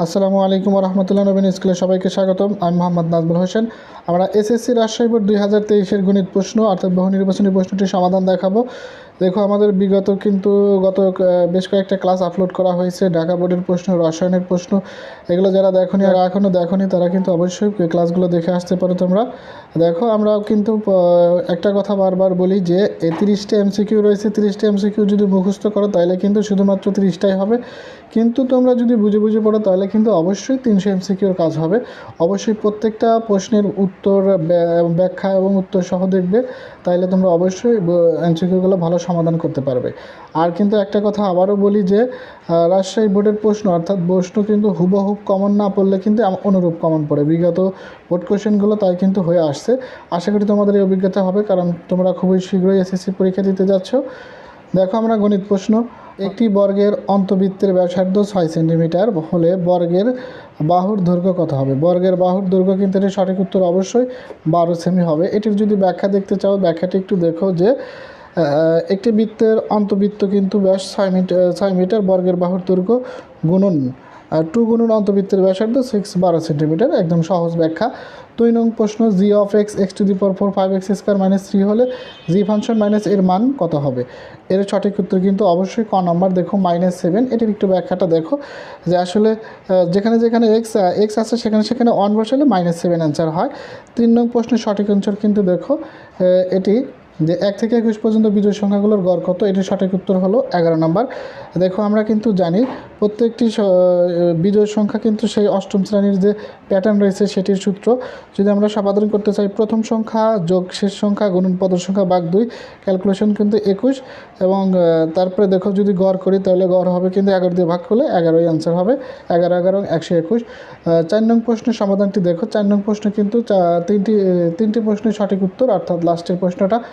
আসসালামু আলাইকুম রহমতুল্লাহ নবীন স্কুলে সবাইকে স্বাগতম। আমি মোহাম্মদ নাজমুল হোসেন। আমরা এসএসসি রাজশাহী বোর্ড দুই হাজার তেইশের গণিত প্রশ্ন অর্থাৎ বহু নির্বাচনী প্রশ্নটির সমাধান দেখাবো। দেখো, আমাদের বিগত কিন্তু গত বেশ কয়েকটা ক্লাস আপলোড করা হয়েছে। ঢাকা বোর্ডের প্রশ্ন, রসায়নের প্রশ্ন, এগুলো যারা দেখনি আর এখনও দেখনি, তারা কিন্তু অবশ্যই ক্লাসগুলো দেখে আসতে পারো তোমরা। দেখো, আমরা কিন্তু একটা কথা বারবার বলি যে তিরিশটা এমসিকিউ রয়েছে, তিরিশটা এমসিকিউ যদি মুখস্থ করো তাহলে কিন্তু শুধুমাত্র তিরিশটাই হবে। কিন্তু তোমরা যদি বুঝে বুঝে পড়ো তাহলে কিন্তু অবশ্যই তিনশো এমসিকিউর কাজ হবে। অবশ্যই প্রত্যেকটা প্রশ্নের উত্তর ব্যাখ্যা এবং উত্তর সহ দেখবে। তাইলে তোমরা অবশ্যই এমসিকিউগুলো ভালো সমাধান করতে পারবে। আর কিন্তু একটা কথা আবারও বলি যে রাজশাহী বোর্ডের প্রশ্ন, অর্থাৎ প্রশ্ন কিন্তু হুবহুব কমন না পড়লে কিন্তু অনুরূপ কমন পড়ে। বিগত বোর্ড কোশ্চেনগুলো তাই কিন্তু হয়ে আসছে। আশা করি তোমাদের এই অভিজ্ঞতা হবে, কারণ তোমরা খুবই শীঘ্রই এসএসসি পরীক্ষা দিতে যাচ্ছ। দেখো আমরা গণিত প্রশ্ন। একটি বর্গের অন্তবৃত্তের ব্যাসার্ধ ছয় সেন্টিমিটার হলে বর্গের বাহুর দৈর্ঘ্য কত হবে? বর্গের বাহুর দৈর্ঘ্য কিন্তু এটির সঠিক উত্তর অবশ্যই বারো সেমি হবে। এটির যদি ব্যাখ্যা দেখতে চাও, ব্যাখ্যাটি একটু দেখো যে একটি বৃত্তের অন্তবৃত্ত কিন্তু ব্যাস ছয় মিটার ছয় মিটার বর্গের বাহুর দৈর্ঘ্য গুণন টু গুণন অন্তবৃত্তের ব্যাসার্ধ সিক্স বারো সেন্টিমিটার, একদম সহজ ব্যাখ্যা। দুই নং প্রশ্ন G of x x to the power four five x square minus three হলে জি ফাংশন মাইনাস এর মান কত হবে? এর সঠিক উত্তর কিন্তু অবশ্যই ক নম্বর, দেখো মাইনাস সেভেন এটির একটু ব্যাখ্যাটা দেখো, যে আসলে যেখানে যেখানে এক্স এক্স আছে সেখানে সেখানে ওয়ান বসালে মাইনাস সেভেন অ্যান্সার হয়। তিন নং প্রশ্নের সঠিক অ্যান্সার কিন্তু দেখো এটি যে এক থেকে একুশ পর্যন্ত বিজয় সংখ্যাগুলোর গড় কত? এটির সঠিক উত্তর হলো এগারো নম্বর। দেখো, আমরা কিন্তু জানি প্রত্যেকটি বিজয় সংখ্যা কিন্তু সেই অষ্টম শ্রেণির যে প্যাটার্ন রয়েছে সেটির সূত্র। যদি আমরা সমাধান করতে চাই, প্রথম সংখ্যা, যোগ শেষ সংখ্যা, গুণন পদের সংখ্যা বাঘ দুই ক্যালকুলেশন কিন্তু একুশ। এবং তারপরে দেখো, যদি গড় করি, তাহলে গড় হবে কিন্তু এগারো দিয়ে ভাগ করলে এগারোই অ্যান্সার হবে। এগারো এগারো, একশো একুশ। চার নং প্রশ্নের সমাধানটি দেখো। চার নং প্রশ্ন কিন্তু তিনটি তিনটি প্রশ্নের সঠিক উত্তর, অর্থাৎ লাস্টের প্রশ্নটা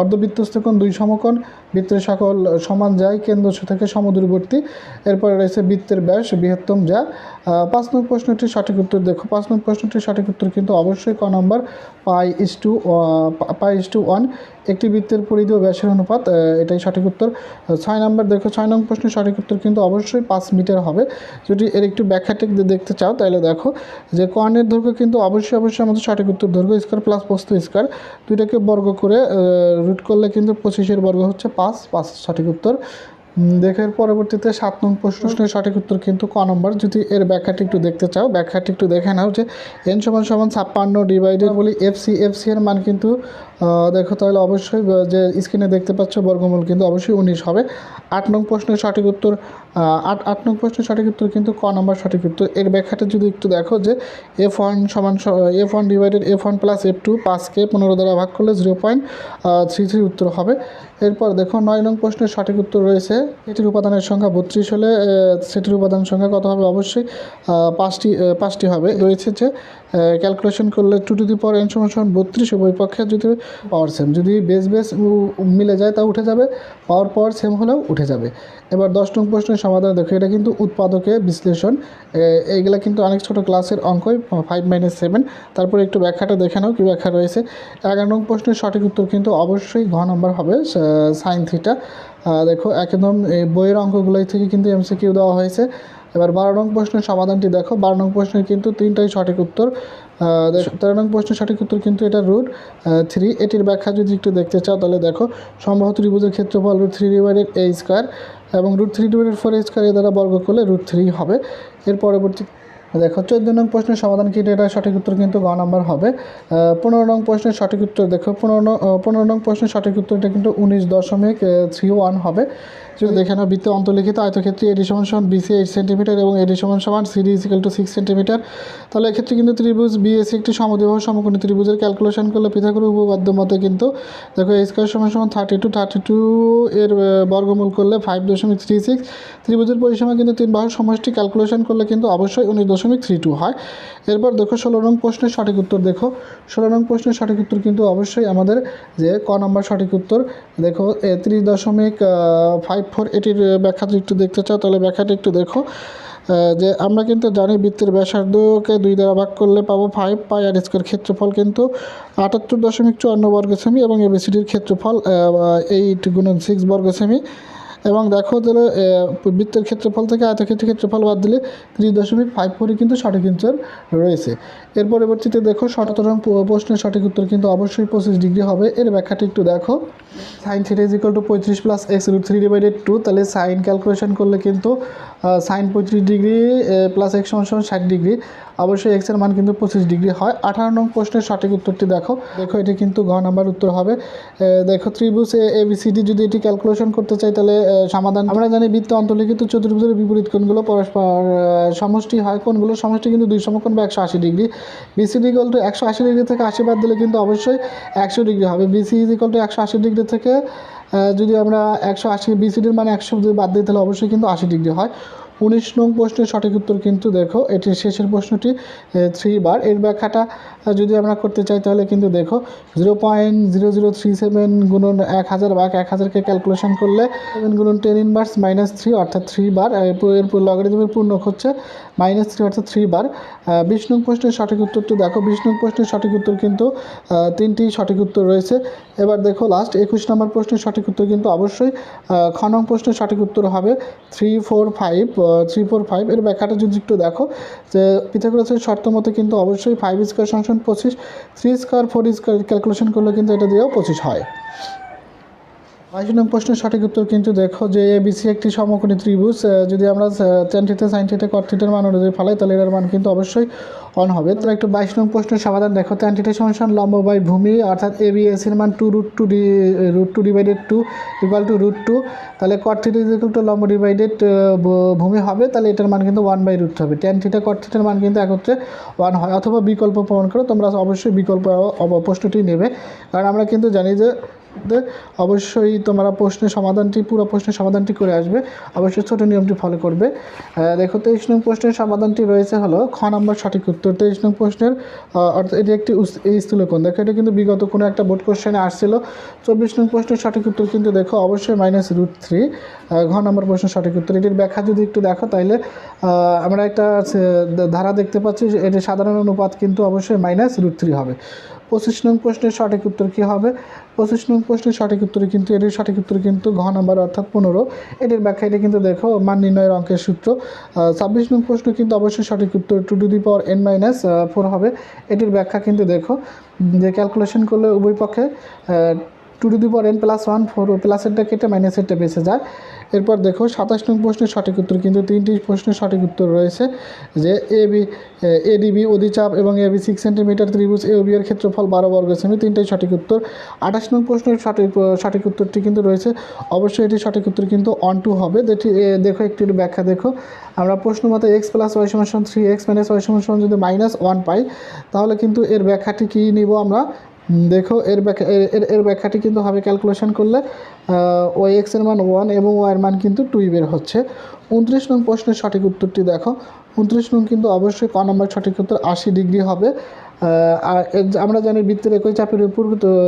অর্ধবৃত্তস্থ কোণ, দুই সমকোণ, বৃত্তের সকল সমান যায় কেন্দ্র থেকে সমদূরবর্তী। এরপরে রয়েছে বৃত্তের ব্যাস, বৃহত্তম যা। পাঁচ নং প্রশ্নটির সঠিক উত্তর দেখো। পাঁচ নং প্রশ্নটির সঠিক উত্তর কিন্তু অবশ্যই ক নম্বর, pi is two pi is two one. একটি বৃত্তের পরিধি ও ব্যাসের অনুপাত এটাই সঠিক উত্তর। ছয় নম্বর দেখো, ছয় নং প্রশ্নের সঠিক উত্তর কিন্তু অবশ্যই পাঁচ মিটার হবে। যদি এর একটু ব্যাখ্যাটি দেখতে চাও তাহলে দেখো যে কর্ণের দৈর্ঘ্য কিন্তু অবশ্যই অবশ্যই আমাদের সঠিক উত্তর দৈর্ঘ্য স্কোয়ার প্লাস প্রস্থ স্কোয়ার। দুইটাকে বর্গ করে রুট করলে কিন্তু পঁচিশের বর্গ হচ্ছে পাঁচ পাঁচ সঠিক উত্তর। দেখার পরবর্তীতে সাত নং প্রশ্নের সঠিক উত্তর কিন্তু ক নম্বর। যদি এর ব্যাখ্যাটি একটু দেখতে চাও ব্যাখ্যাটি একটু দেখে নাও যে এন সমান সমান ছাপ্পান্ন ডিভাইডেড বলি এফ সি এফ সি এর মান কিন্তু দেখো তাহলে অবশ্যই যে স্ক্রিনে দেখতে পাচ্ছ বর্গমূল কিন্তু অবশ্যই উনিশ হবে। আট নং প্রশ্নের সঠিক উত্তর আট আট নং প্রশ্নের সঠিক উত্তর কিন্তু ক নম্বর সঠিক উত্তর। এর ব্যাখ্যাটা যদি একটু দেখো যে এফ ওয়ান সমান F one divided F one plus F two পাঁচকে পনেরো দ্বারা ভাগ করলে জিরো পয়েন্ট থ্রি থ্রি উত্তর হবে। এরপর দেখো নয় নং প্রশ্নের সঠিক উত্তর রয়েছে। এটির উপাদানের সংখ্যা বত্রিশ হলে সেটির উপাদান সংখ্যা কত হবে? অবশ্যই পাঁচটি পাঁচটি হবে। রয়েছে যে ক্যালকুলেশন করলে two to the power N সমান সমান বত্রিশ উভয় পক্ষে যদি পাওয়ার সেম। যদি বেস বেস মিলে যায় তা উঠে যাবে, পাওয়ার পাওয়ার সেম হলেও উঠে যাবে। এবার দশ নং প্রশ্নের সমাধান দেখো, এটা কিন্তু উৎপাদকে বিশ্লেষণ। এইগুলা কিন্তু অনেক ছোটো ক্লাসের অঙ্কই ফাইভ মাইনাস সেভেন তারপরে একটু ব্যাখ্যাটা দেখে নাও, কী ব্যাখ্যা রয়েছে। এগারো নং প্রশ্নের সঠিক উত্তর কিন্তু অবশ্যই ঘ নম্বর হবে সাইন থিটা দেখো, একদম বইয়ের অঙ্কগুলোই থেকে কিন্তু এমসিকিউ দেওয়া হয়েছে। এবার বারো নং প্রশ্নের সমাধানটি দেখো, বারো নং প্রশ্নের কিন্তু তিনটাই সঠিক উত্তর। তেরো নং প্রশ্নের সঠিক উত্তর কিন্তু এটা রুট থ্রি এটির ব্যাখ্যা যদি একটু দেখতে চাও তাহলে দেখো সম্ভবত ত্রিভুজের ক্ষেত্রফল root three divided A square এবং root three divided four A square A দ্বারা বর্গ করলে রুট থ্রি হবে। এর পরবর্তী দেখো চোদ্দ নং প্রশ্নের সমাধান কিন্তু এটা সঠিক উত্তর কিন্তু গ নাম্বার হবে। পনেরো নং প্রশ্নের সঠিক উত্তর দেখো পনেরো নং- পনেরো নং প্রশ্নের সঠিক উত্তরটা কিন্তু উনিশ দশমিক থ্রি ওয়ান হবে। যদি দেখে নাও বৃত্তে অন্তর্লিখিত আয়তক্ষেত্রে এডি সমান সমান বিসি এইট সেন্টিমিটার এবং এডি সমান সমান CD equal to six centimetre তাহলে এক্ষেত্রে কিন্তু ত্রিভুজ বিএসি একটি সমদ্বিবাহ সমকোণী ত্রিভুজের ক্যালকুলেশন করলে পিথাগোরাস উপপাদ্য মতে কিন্তু দেখো এ স্কোয়ার সমান সমান থার্টি টু থার্টি টু এর বর্গমূল করলে ফাইভ দশমিক থ্রি সিক্স ত্রিভুজের পরিসীমা কিন্তু তিন বাহুর সমষ্টি ক্যালকুলেশন করলে কিন্তু অবশ্যই উনিশ দশমিক থ্রি টু হয়। এরপর দেখো ষোলো নং প্রশ্নের সঠিক উত্তর দেখো। ষোলো নং প্রশ্নের সঠিক উত্তর কিন্তু অবশ্যই আমাদের যে ক নম্বর সঠিক উত্তর, দেখো ত্রিশ দশমিক ফাইভ ফোর এটির ব্যাখ্যাটা একটু দেখতে চাও, তাহলে ব্যাখ্যাটা একটু দেখো। যে আমরা কিন্তু জানি বৃত্তের ব্যাসার্ধকে দুই দ্বারা ভাগ করলে পাবো ফাইভ পাই আর স্কোয়ার ক্ষেত্রফল কিন্তু আটাত্তর দশমিক চুয়ান্ন বর্গ সেমি এবং এবিসিডির ক্ষেত্রফল এইট গুণন সিক্স বর্গ সেমি এবং দেখো তাহলে বৃত্তের ক্ষেত্রফল থেকে আয়তক্ষেত্রের ক্ষেত্রফল বাদ দিলে ত্রিশ দশমিক ফাইভ ফোরই কিন্তু সঠিক উত্তর রয়েছে। এর পরবর্তীতে দেখো শততরং প্রশ্নের সঠিক উত্তর কিন্তু অবশ্যই পঁচিশ ডিগ্রি হবে। এর ব্যাখ্যাটি একটু দেখো। Sine theta is equal to পঁয়ত্রিশ plus x root three divided two তাহলে সাইন ক্যালকুলেশন করলে কিন্তু সাইন পঁয়ত্রিশ ডিগ্রি প্লাস এক্স সমান সমান ষাট ডিগ্রি। অবশ্যই এক্সের মান কিন্তু পঁচিশ ডিগ্রি হয়। আঠারো নং প্রশ্নের সঠিক উত্তরটি দেখো। দেখো এটি কিন্তু ঘ নাম্বার উত্তর হবে। দেখো ত্রিভুজ এ বিসিডি যদি এটি ক্যালকুলেশন করতে চাই, তাহলে সমাধান আমরা জানি বৃত্ত অন্তর্লিখিত চতুর্ভুজের বিপরীত কোণগুলো পরস্পর সমষ্টি হয়। কোণগুলো সমষ্টি কিন্তু দুই সমকোণ বা একশো আশি ডিগ্রি। বিসিডি ডিগল টু একশো আশি ডিগ্রি থেকে আশি বাদ দিলে কিন্তু অবশ্যই একশো ডিগ্রি হবে। বিসি ইজ ইকুয়াল টু একশো আশি ডিগ্রি থেকে যদি আমরা একশো আশি বিসিডির মানে একশো বাদ দিই তাহলে অবশ্যই কিন্তু আশি ডিগ্রি হয়। উনিশ নং প্রশ্নের সঠিক উত্তর কিন্তু দেখো, এটির শেষের প্রশ্নটি থ্রি বার এর ব্যাখ্যাটা যদি আমরা করতে চাই তাহলে কিন্তু দেখো, zero point zero zero three seven গুণন এক হাজার বা এক হাজারকে ক্যালকুলেশন করলে, সেভেন গুণন টেন ইনভার্স মাইনাস থ্রি, অর্থাৎ থ্রি বার এর লগারিদমের পূর্ণক হচ্ছে মাইনাস থ্রি অর্থাৎ থ্রি বার। নং প্রশ্নের সঠিক উত্তরটি দেখো। নং প্রশ্নের সঠিক উত্তর কিন্তু তিনটি সঠিক উত্তর রয়েছে। এবার দেখো লাস্ট একুশ নম্বর প্রশ্নের সঠিক উত্তর কিন্তু অবশ্যই আহ, খ নং প্রশ্নের সঠিক উত্তর হবে three four five three four five এর ব্যাখ্যাটা যদি একটু দেখো যে পিথাগোরাসের শর্ত মতো কিন্তু অবশ্যই ফাইভ স্কোয়ার সংশন পঁচিশ। Three square four square calculation করলে কিন্তু এটা দিয়েও পঁচিশ হয়। বাইশ নং প্রশ্নের সঠিক উত্তর কিন্তু দেখো যে এবিসি একটি সমকোণী ত্রিভুজ যদি আমরা টেন থিতে সাইন থিতে মান অনুযায়ী ফালাই, তাহলে এর মান কিন্তু অবশ্যই অন হবে। তো একটু বাইশ নং প্রশ্নের সমাধান দেখো। টেন থিটা সমান লম্ব বাই ভূমি, অর্থাৎ এ বি এস এর মান two root two D root two divided two equal to root two তাহলে cot theta is equal to লম্ব ডিভাইডেড ভূমি হবে, তাহলে এটার মান কিন্তু ওয়ান বাই রুট হবে। টেন থিটা কট থিটার মান কিন্তু একত্রে ওয়ান হয়। অথবা বিকল্প প্রমাণ করো, তোমরা অবশ্যই বিকল্প প্রশ্নটি নেবে। কারণ আমরা কিন্তু জানি যে অবশ্যই তোমরা প্রশ্নের সমাধানটি পুরো প্রশ্নের সমাধানটি করে আসবে। অবশ্যই ছোটো নিয়মটি ফলো করবে। দেখো তেইশ নং প্রশ্নের সমাধানটি রয়েছে হলো খ নম্বর সঠিক উত্তর। তেইশ নং প্রশ্নের অর্থাৎ এটি একটি স্থূলকোণ। দেখো এটা কিন্তু বিগত কোনো একটা বোর্ড কোশ্চেনে আসছিল। চব্বিশ নং প্রশ্নের সঠিক উত্তর কিন্তু দেখো অবশ্যই মাইনাস রুট থ্রি ঘ নম্বর প্রশ্নের সঠিক উত্তর। এটির ব্যাখ্যা যদি একটু দেখো আহ, আমরা একটা ধারা দেখতে পাচ্ছি যে এটির সাধারণ অনুপাত কিন্তু অবশ্যই মাইনাস রুট থ্রি হবে। পঁচিশ নং প্রশ্নের সঠিক উত্তর কী হবে? পঁচিশ নং প্রশ্নের সঠিক উত্তরে কিন্তু, এটির সঠিক উত্তর কিন্তু ঘ নাম্বার অর্থাৎ পনেরো। এটির ব্যাখ্যা, এটি কিন্তু দেখো, মান নির্ণয়ের অঙ্কের সূত্র। ছাব্বিশ নং প্রশ্ন কিন্তু অবশ্যই সঠিক উত্তর two to the power N minus four হবে। এটির ব্যাখ্যা কিন্তু দেখো যে ক্যালকুলেশন করলে উভয় পক্ষে two to the power N plus one four প্লাসেরটা কেটে মাইনাসেরটা বেঁচে যায়। এরপর দেখো সাতাশ নং প্রশ্নের সঠিক উত্তর কিন্তু তিনটি প্রশ্নের সঠিক উত্তর রয়েছে যে এ বি এডিবি অধিচাপ এবং এবি সিক্স সেন্টিমিটার ত্রিভুজ এ বি এর ক্ষেত্রফল বারো বর্গ সেমি তিনটাই সঠিক উত্তর। আঠাশ নং প্রশ্নের সঠিক সঠিক উত্তরটি কিন্তু রয়েছে। অবশ্যই এটি সঠিক উত্তর কিন্তু অন টু হবে। যেটি এ, দেখো একটু একটু ব্যাখ্যা দেখো। আমরা প্রশ্ন মতো এক্স প্লাস ওয়াই সমান থ্রি এক্স মাইনাস ওয়াই সমান যদি মাইনাস ওয়ান পাই তাহলে কিন্তু এর ব্যাখ্যাটি কী নিব আমরা? দেখো, এর ব্যাখ্যা এর- ব্যাখ্যাটি কিন্তু হবে ক্যালকুলেশন করলে ওয়াই এক্সের মান ওয়ান এবং ওয়াই এর মান কিন্তু টুই বের হচ্ছে। উনত্রিশ নং প্রশ্নের সঠিক উত্তরটি দেখো। উনত্রিশ নং কিন্তু অবশ্যই ক নম্বর সঠিক উত্তর আশি ডিগ্রি হবে। আর আমরা জানি বৃত্তের একই চাপের উপর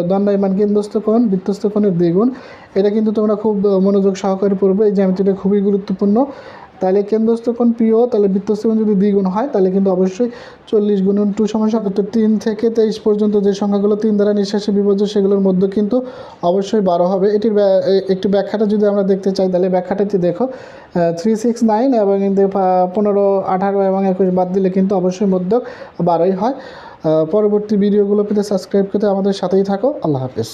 দণ্ডায়মান কেন্দ্রস্থ কোণ বৃত্তস্থ কোণের দ্বিগুণ। এটা কিন্তু তোমরা খুব মনোযোগ সহকারে পড়বে। এই জ্যামিতিটা খুবই গুরুত্বপূর্ণ। তাহলে কেন্দ্রস্থ কোণ প্রিয় তাহলে বৃত্তস্থ কোণ যদি দ্বিগুণ হয়, তাহলে কিন্তু অবশ্যই চল্লিশ গুণন টু সমান সত্তর তিন থেকে তেইশ পর্যন্ত যে সংখ্যাগুলো তিন দ্বারা নিঃশ্বাসে বিভাজ্য, সেগুলোর মধ্যে কিন্তু অবশ্যই বারো হবে। এটির একটু ব্যাখ্যাটা যদি আমরা দেখতে চাই, তাহলে ব্যাখ্যাটাতে দেখো থ্রি সিক্স নাইন এবং পনেরো, আঠারো এবং একুশ বাদ দিলে কিন্তু অবশ্যই মধ্যক বারোই হয়। পরবর্তী ভিডিওগুলো পেতে সাবস্ক্রাইব করতে আমাদের সাথেই থাকো। আল্লাহ হাফেজ।